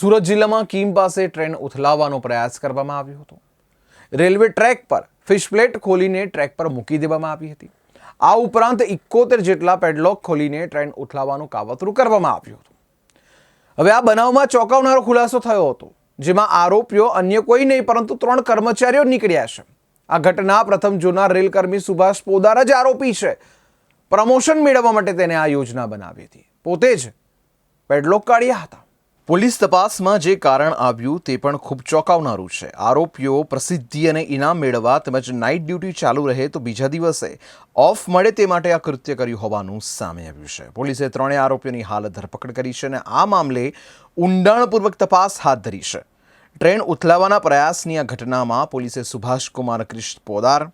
સુરત જિલ્લામાં કીમ પાસે ટ્રેન ઉથલાવવાનો પ્રયાસ કરવામાં આવ્યો હતો. રેલવે ટ્રેક પર ફિશ પ્લેટ ખોલીને ટ્રેક પર મૂકી દેવામાં આવી હતી. આ ઉપરાંત ઇકોતેર જેટલા પેડલોક ખોલીને ટ્રેન ઉથલાવવાનું કાવતરું કરવામાં આવ્યું હતું. હવે આ બનાવમાં ચોંકાવનારો ખુલાસો થયો હતો, જેમાં આરોપીઓ અન્ય કોઈ નહીં, પરંતુ ત્રણ કર્મચારીઓ નીકળ્યા છે. આ ઘટના પ્રથમ જોનાર રેલકર્મી સુભાષ પોદાર જ આરોપી છે. પ્રમોશન મેળવવા માટે તેને આ યોજના બનાવી હતી. પોતે જ પેડલોક કાઢ્યા હતા. પોલીસ તપાસમાં જે કારણ આવ્યું તે પણ ખૂબ ચોંકાવનારું છે. આરોપીઓ પ્રસિદ્ધિ અને ઇનામ મેળવવા તેમજ નાઇટ ડ્યુટી ચાલુ રહે તો બીજા દિવસે ઓફ મળે તે માટે આ કૃત્ય કર્યું હોવાનું સામે આવ્યું છે. પોલીસે ત્રણેય આરોપીઓની હાલ ધરપકડ કરી છે અને આ મામલે ઊંડાણપૂર્વક તપાસ હાથ ધરી છે. ટ્રેન ઉથલાવવાના પ્રયાસની આ ઘટનામાં પોલીસે સુભાષકુમાર ક્રિષ્ન પોદાર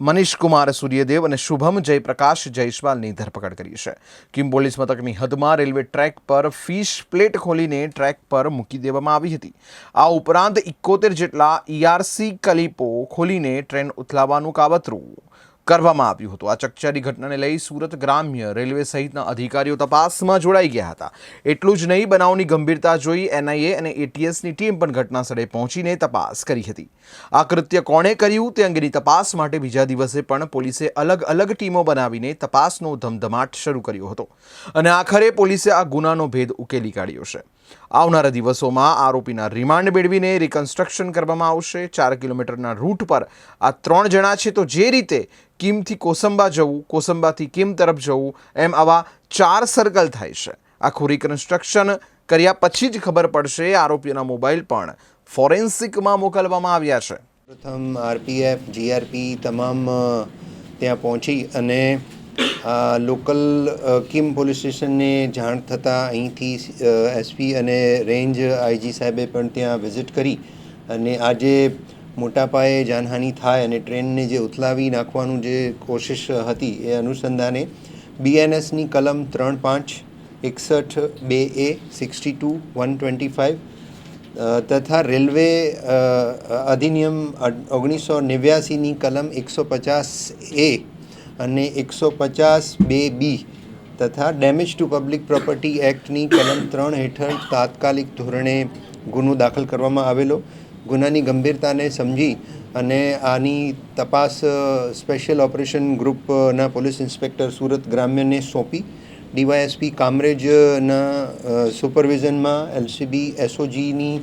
મનીષ કુમાર સૂર્યદેવ અને શુભમ, જયપ્રકાશ જયસ્વાલની ધરપકડ કરી છે. કિમ પોલીસ મથકની હદમાં રેલવે ટ્રેક પર ફિશ પ્લેટ ખોલીને ટ્રેક પર મૂકી દેવામાં આવી હતી. આ ઉપરાંત ઇકોતેર જેટલા ઈઆરસી કલીપો ખોલીને ટ્રેન ઉથલાવવાનું કાવતરું કરવામાં આવ્યું હતું. આ ચકચારી ઘટનાને લઈ સુરત ગ્રામ્ય રેલવે સહિતના અધિકારીઓ તપાસમાં જોડાઈ ગયા હતા. એટલું જ નહીં, બનાવની ગંભીરતા જોઈ એનઆઈએ અને એટીએસની ટીમ પણ ઘટનાસ્થળે પહોંચીને તપાસ કરી હતી. આ કૃત્ય કોણે કર્યું તે અંગેની તપાસ માટે બીજા દિવસે પણ પોલીસે અલગ અલગ ટીમો બનાવીને તપાસનો ધમધમાટ શરૂ કર્યો હતો. અને આખરે પોલીસે આ ગુનાનો ભેદ ઉકેલી કાઢ્યો છે. આવનારા દિવસોમાં આરોપીના રિમાન્ડ મેળવીને રિકન્સ્ટ્રક્શન કરવામાં આવશે. ચાર કિલોમીટરના રૂટ પર આ ત્રણ જણા છે. તો જે રીતે કિમથી કોસંબા જવું, કોસંબાથી કિમ તરફ જવું, એમ આવા ચાર સર્કલ થાય છે. આખું રિકન્સ્ટ્રક્શન કર્યા પછી જ ખબર પડશે. આરોપીઓના મોબાઈલ પણ ફોરેન્સિકમાં મોકલવામાં આવ્યા છે. પ્રથમ આરપીએફ, જીઆરપી તમામ ત્યાં પહોંચી અને લોકલ કિમ પોલીસ સ્ટેશનને જાણ થતાં અહીંથી એસપી અને રેન્જ આઈજી સાહેબે પણ ત્યાં વિઝિટ કરી અને આજે મોટા પાયે જાનહાનિ થાય અને ટ્રેનને જે ઉથલાવી નાખવાનું જે કોશિશ હતી એ અનુસંધાને બીએનએસની કલમ ત્રણ પાંચ, એકસઠ, બે A, sixty two, one twenty five તથા રેલવે અધિનિયમ ઓગણીસો નેવ્યાસીની કલમ એકસો પચાસ એ અને એકસો પચાસ બે બી તથા ડેમેજ ટુ પબ્લિક પ્રોપર્ટી એક્ટની કલમ ત્રણ હેઠળ તાત્કાલિક ધોરણે ગુનો દાખલ કરવામાં આવેલો. ગુનાની ગંભીરતાને સમજી અને આની તપાસ સ્પેશિયલ ઓપરેશન ગ્રુપના પોલીસ ઇન્સ્પેક્ટર સુરત ગ્રામ્યને સોંપી. ડીવાયએસપી કામરેજના સુપરવિઝનમાં એલસીબી એસઓજીની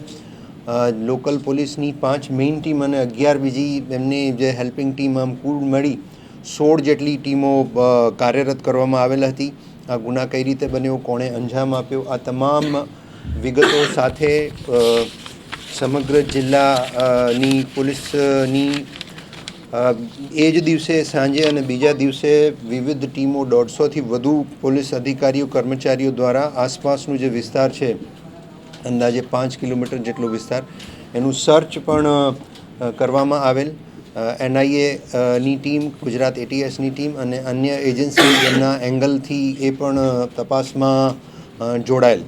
લોકલ પોલીસની પાંચ મેઇન ટીમ અને અગિયાર બીજી એમની જે હેલ્પિંગ ટીમ આમ કુલ મળી સોળ જેટલી ટીમો કાર્યરત કરવામાં આવેલ હતી. આ ગુના કઈ રીતે બન્યો, કોણે અંજામ આપ્યો, આ તમામ વિગતો સાથે સમગ્ર જિલ્લાની પોલીસની એ જ દિવસે સાંજે અને બીજા દિવસે વિવિધ ટીમો દોઢસોથી વધુ પોલીસ અધિકારીઓ, કર્મચારીઓ દ્વારા આસપાસનું જે વિસ્તાર છે, અંદાજે પાંચ કિલોમીટર જેટલો વિસ્તાર, એનું સર્ચ પણ કરવામાં આવેલ. એનઆઈએ ની ટીમ, ગુજરાત એટીએસની ટીમ અને અન્ય એજન્સી એમના એંગલથી એ પણ તપાસમાં જોડાયેલ.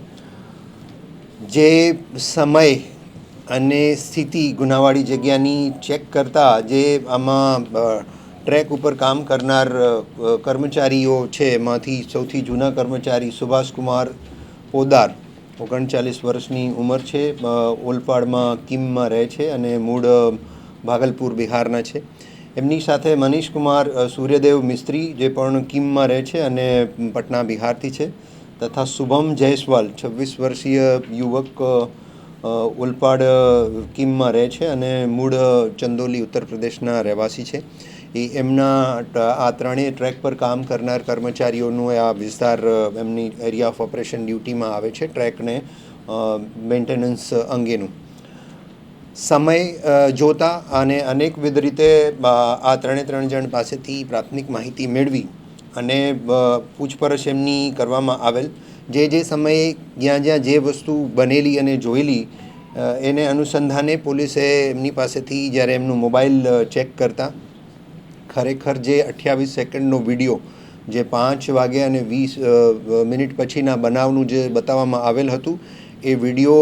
જે સમય અને સ્થિતિ ગુનાવાળી જગ્યાની ચેક કરતા જે આમાં ટ્રેક ઉપર કામ કરનાર કર્મચારીઓ છે, એમાંથી સૌથી જૂના કર્મચારી સુભાષકુમાર પોદાર, ઓગણચાલીસ વર્ષની ઉંમર છે ઓલપાડમાં કિમમાં રહે છે અને મૂળ ભાગલપુર બિહારના છે. એમની સાથે મનીષ કુમાર સૂર્યદેવ મિસ્ત્રી જે પણ કિમમાં રહે છે અને પટના બિહારથી છે તથા શુભમ જયસ્વાલ, છવ્વીસ વર્ષીય યુવક ઓલપાડ કિમમાં રહે છે અને મૂળ ચંદોલી ઉત્તર પ્રદેશના રહેવાસી છે. એ એમના આ ત્રણેય ટ્રેક પર કામ કરનાર કર્મચારીઓનું આ વિસ્તાર એમની એરિયા ઓફ ઓપરેશન ડ્યુટીમાં આવે છે. ટ્રેકને મેન્ટેનન્સ અંગેનું. સમય જોતા અને અનેકવિધ રીતે આ ત્રણે ત્રણ જણ પાસેથી પ્રાથમિક માહિતી મેળવી અને પૂછપરછ એમની કરવામાં આવેલ. જે જે સમયે જ્યાં જ્યાં જે વસ્તુ બનેલી અને જોયેલી એને અનુસંધાને પોલીસે એમની પાસેથી જ્યારે એમનું મોબાઈલ ચેક કરતા, ખરેખર જે અઠ્યાવીસ સેકન્ડનો વીડિયો જે પાંચ વાગે અને વીસ મિનિટ પછીના બનાવનું જે બતાવવામાં આવેલ હતું, એ વીડિયો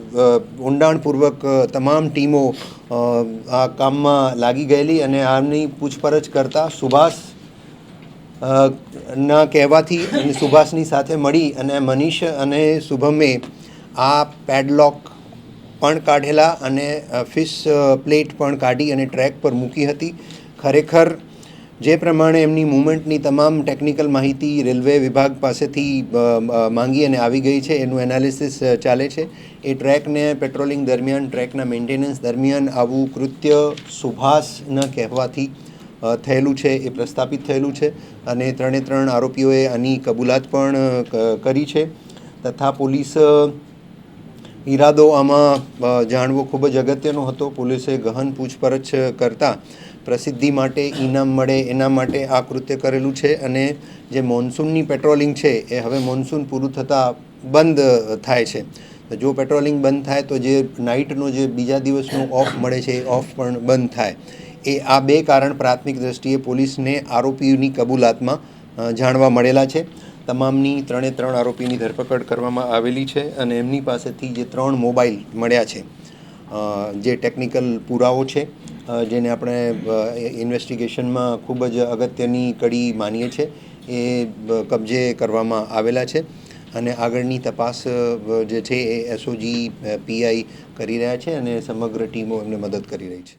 ઊંડાણપૂર્વક તમામ ટીમો આ કામમાં લાગી ગયેલી અને આમની પૂછપરછ કરતાં સુભાષ ના કહેવાથી અને સુભાષની સાથે મળી અને મનીષ અને શુભમે આ પેડલોક પણ કાઢેલા અને ફિશ પ્લેટ પણ કાઢી અને ટ્રેક પર મૂકી હતી. ખરેખર જે પ્રમાણે એમની મુવમેન્ટની તમામ ટેકનિકલ માહિતી રેલવે વિભાગ પાસેથી માંગી અને આવી ગઈ છે. એનું એનાલિસિસ ચાલે છે. એ ટ્રેકને પેટ્રોલિંગ દરમિયાન ટ્રેકના મેન્ટેનન્સ દરમિયાન આવું કૃત્ય સુભાષના કહેવાથી થયેલું છે, એ પ્રસ્થાપિત થયેલું છે. અને ત્રણે ત્રણ આરોપીઓએ આની કબૂલાત પણ કરી છે. તથા પોલીસ ઈરાદો આમાં જાણવો ખૂબ જ અગત્યનો હતો. પોલીસે ગહન પૂછપરછ કરતાં પ્રસિદ્ધિ માટે, ઇનામ મળે, એના માટે આ કૃત્ય કરેલું છે અને જે મોન્સૂનની પેટ્રોલિંગ છે, એ હવે મોન્સૂન પૂરું થતાં બંધ થાય છે. તો જો પેટ્રોલિંગ બંધ થાય, તો જે નાઇટનો જે બીજા દિવસનો ઓફ મળે છે, એ ઓફ પણ બંધ થાય. એ આ બે કારણ પ્રાથમિક દ્રષ્ટિએ પોલીસને આરોપીઓની કબૂલાતમાં જાણવા મળેલા છે. તમામની ત્રણે ત્રણ આરોપીની ધરપકડ કરવામાં આવેલી છે અને એમની પાસેથી જે ત્રણ મોબાઈલ મળ્યા છે જે ટેકનિકલ પુરાવો છે જેને આપણે ઇન્વેસ્ટિગેશનમાં ખૂબ જ અગત્યની કડી માનીએ છીએ, એ કબજે કરવામાં આવેલા છે. અને આગળની તપાસ જે છે એ એસઓજી પીઆઈ કરી રહ્યા છે અને સમગ્ર ટીમો એમને મદદ કરી રહી છે.